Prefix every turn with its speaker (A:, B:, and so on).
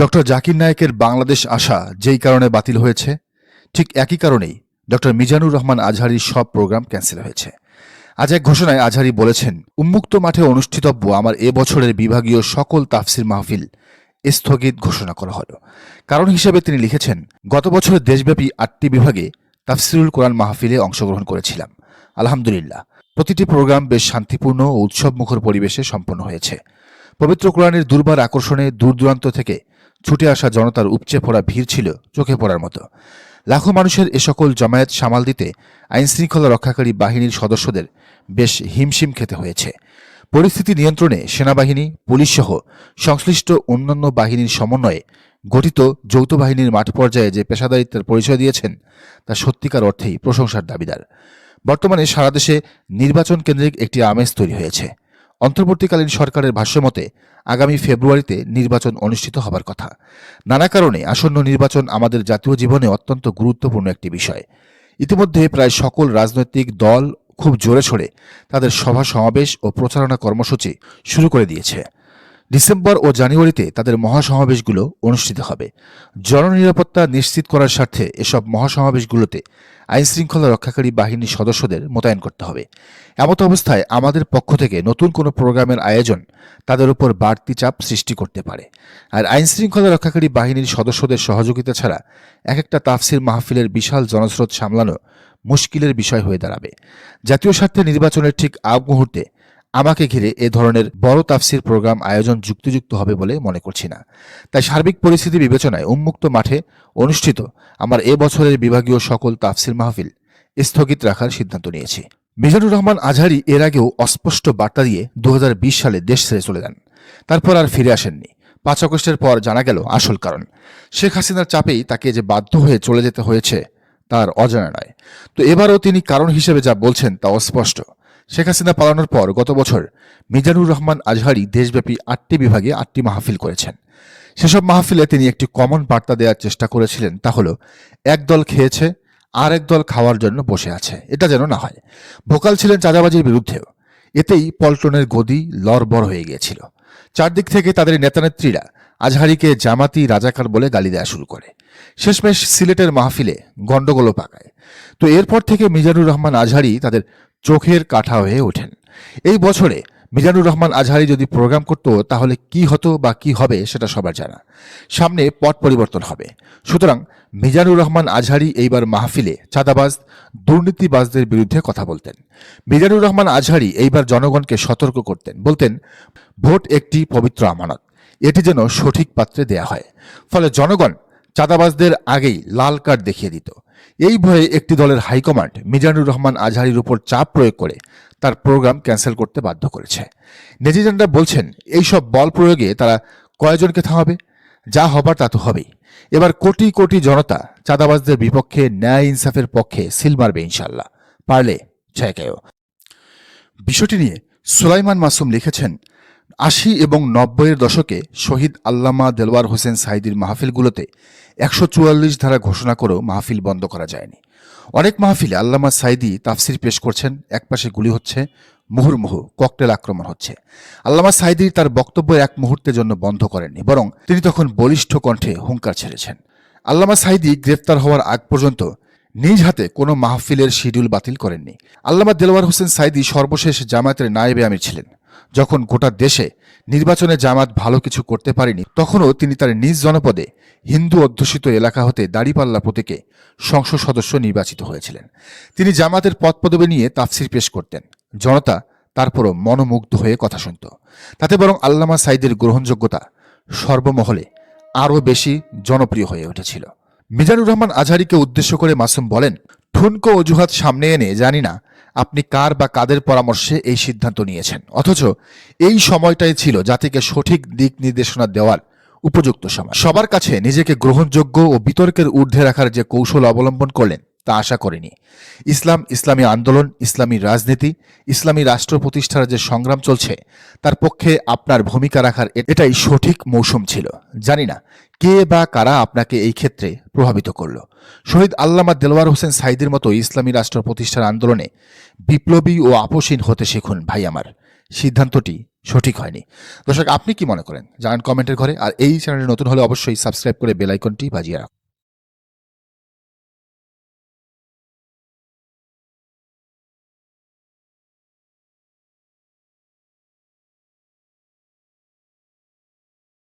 A: Doctor Zakir নায়েকের Bangladesh আসা যেই কারণে বাতিল হয়েছে, ঠিক একই কারণেই ডক্টর মিজানুর রহমান আজহারির সব প্রোগ্রাম ক্যান্সেল হয়েছে। আজ এক ঘোষণায় আজহারি বলেছেন, উন্মুক্ত মাঠে অনুষ্ঠিতব্য আমার এ বছরের বিভাগীয় সকল তাফসির মাহফিল স্থগিত ঘোষণা করা হলো। কারণ হিসেবে তিনি লিখেছেন, গত বছর দেশব্যাপী আটটি বিভাগে তাফসিরুল কোরআন মাহফিলে অংশগ্রহণ করেছিলাম। আলহামদুলিল্লাহ, প্রতিটি প্রোগ্রাম বেশ শান্তিপূর্ণ ও উৎসবমুখর পরিবেশে সম্পন্ন হয়েছে। পবিত্র কোরআনের দুর্বার আকর্ষণে দূর দূরান্ত থেকে ছুটে আসা জনতার উপচে পড়া ভিড় ছিল চোখে পড়ার মতো। লাখো মানুষের এ সকল জমায়েত সামাল দিতে আইনশৃঙ্খলা রক্ষাকারী বাহিনীর সদস্যদের বেশ হিমশিম খেতে হয়েছে। পরিস্থিতি নিয়ন্ত্রণে সেনাবাহিনী, পুলিশসহ সংশ্লিষ্ট অন্যান্য বাহিনীর সমন্বয়ে গঠিত যৌথ বাহিনীর মাঠ পর্যায়ে যে পেশাদারিত্বের পরিচয় দিয়েছেন, তা সত্যিকার অর্থেই প্রশংসার দাবিদার। বর্তমানে সারা দেশে নির্বাচন কেন্দ্রিক একটি আমেজ তৈরি হয়েছে। অন্তর্বর্তীকালীন সরকারের ভাষ্যমতে আগামী ফেব্রুয়ারিতে নির্বাচন অনুষ্ঠিত হবার কথা। নানা কারণে আসন্ন নির্বাচন আমাদের জাতীয় জীবনে অত্যন্ত গুরুত্বপূর্ণ একটি বিষয়। ইতিমধ্যে প্রায় সকল রাজনৈতিক দল খুব জোরে সোরে তাদের সভা সমাবেশ ও প্রচারণা কর্মসূচি শুরু করে দিয়েছে। ডিসেম্বর ও জানুয়ারিতে তাদের মহাসমাবেশগুলো অনুষ্ঠিত হবে। জননিরাপত্তা নিশ্চিত করার স্বার্থে এসব মহাসমাবেশগুলোতে আইনশৃঙ্খলা রক্ষাকারী বাহিনীর সদস্যদের মোতায়েন করতে হবে। এমত অবস্থায় আমাদের পক্ষ থেকে নতুন কোনো প্রোগ্রামের আয়োজন তাদের উপর বাড়তি চাপ সৃষ্টি করতে পারে। আর আইনশৃঙ্খলা রক্ষাকারী বাহিনীর সদস্যদের সহযোগিতা ছাড়া এক একটা তাফসির মাহফিলের বিশাল জনস্রোত সামলানো মুশকিলের বিষয় হয়ে দাঁড়াবে। জাতীয় স্বার্থে নির্বাচনের ঠিক আগ মুহূর্তে আমাকে ঘিরে এ ধরনের বড় তাফসির প্রোগ্রাম আয়োজন যুক্তিযুক্ত হবে বলে মনে করছি না। তাই সার্বিক পরিস্থিতি বিবেচনায় উন্মুক্ত মাঠে অনুষ্ঠিত আমার এ বছরের বিভাগীয় সকল তাফসির মাহফিল স্থগিত রাখার সিদ্ধান্ত নিয়েছি। মিজানুর রহমান আজহারি এর আগেও অস্পষ্ট বার্তা দিয়ে দু হাজার বিশ সালে দেশ ছেড়ে চলে যান। তারপর আর ফিরে আসেননি। পাঁচ আগস্টের পর জানা গেল আসল কারণ। শেখ হাসিনার চাপেই তাকে যে বাধ্য হয়ে চলে যেতে হয়েছে তার অজানা নয়। তো এবারও তিনি কারণ হিসেবে যা বলছেন তা অস্পষ্ট। শেখ হাসিনা পালানোর পর গত বছর মিজানুর রহমান আজহারি দেশব্যাপী আটটি বিভাগে আটটি মাহফিল করেছেন। সেসব মাহফিলে তিনি একটি কমন বার্তা দেওয়ার চেষ্টা করেছিলেন, তা হল, এক দল খেয়েছে, আর এক দল খাওয়ার জন্য বসে আছে। এটা যেন না হয়। ভোকাল ছিলেন চাঁদাবাজির বিরুদ্ধেও। এতেই পল্টনের গদি লড়বড় হয়ে গিয়েছিল। চারদিক থেকে তাদের নেতানেত্রীরা আজহারিকে জামাতি রাজাকার বলে গালি দেওয়া শুরু করে। শেষমেশ সিলেটের মাহফিলে গণ্ডগোলও পাকায়। তো এরপর থেকে মিজানুর রহমান আজহারি তাদের চোখের কাঠা হয়ে ওঠেন। এই বছরে মিজানুর রহমান আজহারি যদি প্রোগ্রাম করত, তাহলে কি হতো বা কি হবে সেটা সবার জানা। সামনে পট পরিবর্তন হবে। সুতরাং মিজানুর রহমান আজহারি এইবার মাহফিলে চাঁদাবাজ, দুর্নীতিবাজদের বিরুদ্ধে কথা বলতেন। মিজানুর রহমান আজহারি এইবার জনগণকে সতর্ক করতেন। বলতেন, ভোট একটি পবিত্র আমানত। এটি যেন সঠিক পাত্রে দেয়া হয়। ফলে জনগণ চাঁদাবাজদের আগেই লাল কার্ড দেখিয়ে দিত। এই ভয়ে একটি দলের হাইকমান্ড মিজানুর রহমান আজহারির উপর চাপ প্রয়োগ করে তার প্রোগ্রাম ক্যান্সেল করতে বাধ্য করেছে। নেটিজেনরা বলছেন এইসব বল প্রয়োগে তারা কয়জনকে থামাবে? যা হবার তা তো হবেই। এবার কোটি কোটি জনতা চাঁদাবাজদের বিপক্ষে ন্যায় ইনসাফের পক্ষে সিল মারবে ইনশাল্লাহ পারলে ছয়কেও বিষয়টি নিয়ে সুলাইমান মাসুম লিখেছেন আশি এবং নব্বইয়ের দশকে শহীদ আল্লামা দেলওয়ার হোসেন সাইদির মাহফিলগুলোতে একশো চুয়াল্লিশ ধারা ঘোষণা করেও মাহফিল বন্ধ করা যায়নি। অনেক মাহফিলে আল্লামা সাইদি তাফসির পেশ করছেন, একপাশে গুলি হচ্ছে মুহুর্মুহু ককটেল আক্রমণ হচ্ছে। আল্লামা সাইদি তার বক্তব্য এক মুহূর্তের জন্য বন্ধ করেননি, বরং তিনি তখন বলিষ্ঠ কণ্ঠে হুঙ্কার ছেড়েছেন। আল্লামা সাইদি গ্রেফতার হওয়ার আগ পর্যন্ত নিজ হাতে কোনো মাহফিলের শিডিউল বাতিল করেননি। আল্লামা দেলওয়ার হোসেন সাইদি সর্বশেষ জামায়াতের নায়েবে আমির ছিলেন। যখন গোটা দেশে নির্বাচনে জামাত ভালো কিছু করতে পারেনি, তখনও তিনি তার নিজ জনপদে হিন্দু অধ্যুষিত এলাকা হতে দাড়িপাল্লা প্রতীকে সংসদ সদস্য নির্বাচিত হয়েছিলেন। তিনি জামাতের পদ পদবি নিয়ে তাফসির পেশ করতেন। জনতা তারপরও মনোমুগ্ধ হয়ে কথা শুনত। তাতে বরং আল্লামা সাইদের গ্রহণযোগ্যতা সর্বমহলে আরও বেশি জনপ্রিয় হয়ে উঠেছিল। মিজানুর রহমান আজহারিকে উদ্দেশ্য করে মাসুম বলেন, ঠুনকো অজুহাত সামনে এনে জানি না আপনি কার বা কাদের পরামর্শে এই সিদ্ধান্ত নিয়েছেন? অথচ এই সময়টাই ছিল জাতিকে সঠিক দিক নির্দেশনা দেওয়ার উপযুক্ত সময়। সবার কাছে নিজেকে গ্রহণযোগ্য ও বিতর্কের ঊর্ধ্বে রাখার যে কৌশল অবলম্বন করলেন, তা আশা করিনি। ইসলাম, ইসলামী আন্দোলন, ইসলামী রাজনীতি, ইসলামী রাষ্ট্র প্রতিষ্ঠার যে সংগ্রাম চলছে, তার পক্ষে আপনার ভূমিকা রাখার এটাই সঠিক মৌসুম ছিল। জানি না, কে বা কারা আপনাকে এই ক্ষেত্রে প্রভাবিত করল। শহীদ আল্লামা দেলোয়ার হোসেন সাইদের মতো ইসলামী রাষ্ট্র প্রতিষ্ঠার আন্দোলনে বিপ্লবী ও আপোষহীন হতে শিখুন ভাই আমার। সিদ্ধান্তটি সঠিক হয়নি। দর্শক, আপনি কি মনে করেন? জানান কমেন্টের ঘরে। আর এই চ্যানেলে নতুন হলে অবশ্যই সাবস্ক্রাইব করে বেলাইকনটি বাজিয়ে রাখুন।